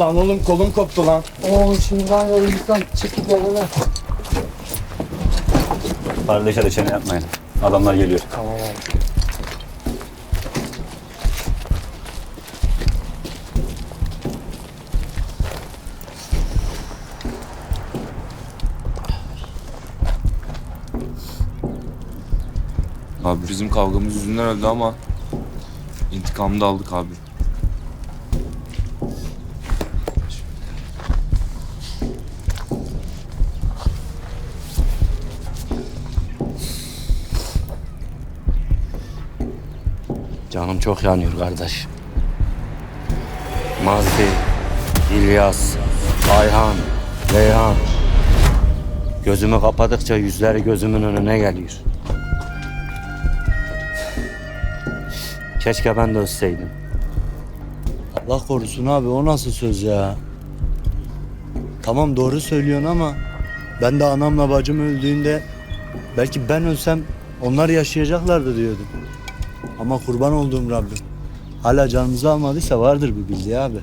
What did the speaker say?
Lan oğlum kolum koptu lan. Oo şimdi ben yolculuktan çıkıp gelene. Kardeşe de çene yapmayın. Adamlar geliyor. Tamam abi. Abi bizim kavgamız yüzünden öldü ama intikamını da aldık abi. Canım çok yanıyor kardeş. Mazdi, İlyas, Ayhan, Reyhan. Gözümü kapadıkça yüzleri gözümün önüne geliyor. Keşke ben de ölseydim. Allah korusun abi o nasıl söz ya? Tamam doğru söylüyorsun ama ben de anamla bacım öldüğünde belki ben ölsem onlar yaşayacaklardı diyordum. Ama kurban olduğum Rabbim. Hala canımızı almadıysa vardır bir bildiği abi.